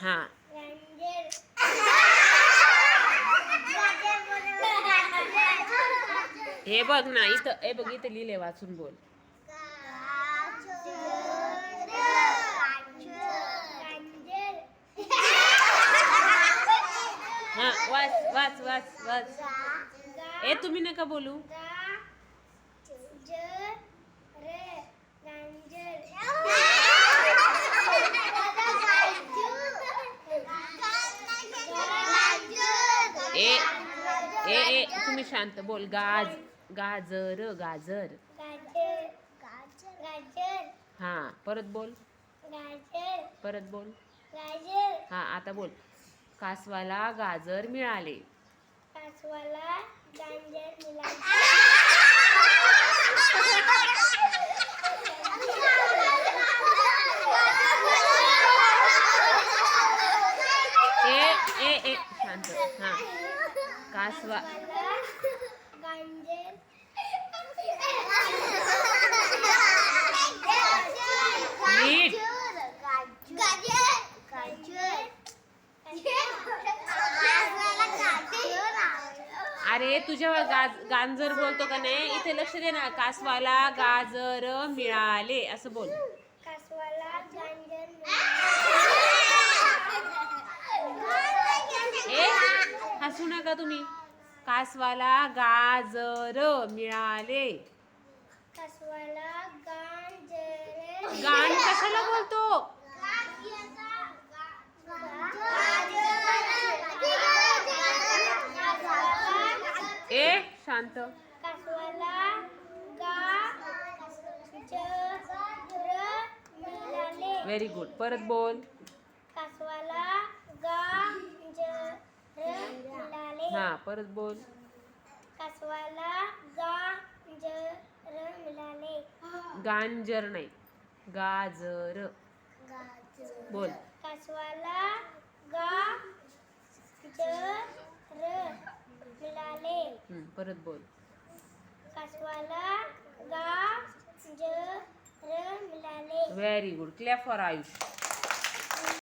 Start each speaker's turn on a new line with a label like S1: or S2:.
S1: हा. हे बघ ना इथं हे बघ इथं लिहिले वाचून बोल. हा वाच वाच वाच वाच. हे तुम्ही नका बोलू. ए ए ए तुम्ही शांत बोल. गाज गाजर गाजर. हा परत बोल. परत बोल. हा आता बोल. कासवाला गाजर मिळाले.
S2: कासवाला मिळाले
S1: ए ए ए शांत. हा. कासवा. नीट. अरे तुझ्या गाज गांजर बोलतो का नाही? इथे लक्ष दे ना. कासवाला गाजर मिळाले. असं बोल.
S2: कासवाला गांजर
S1: हसू नका तुम्ही. कासवाला गाजर मिळाले.
S2: कासवाला गांजर.
S1: गाण कशाला बोलतो? ए शांत. व्हेरी गुड परत बोल.
S2: कासवाला गाजर मिळाले
S1: हा परत बोल.
S2: कासवाला गाजर मिळाले.
S1: गांजर नाही गाजर. बोल.
S2: कासवाला गाजर मिळाले.
S1: परत बोल.
S2: कासवाला गाजर मिळाले.
S1: Very good clap for Ayush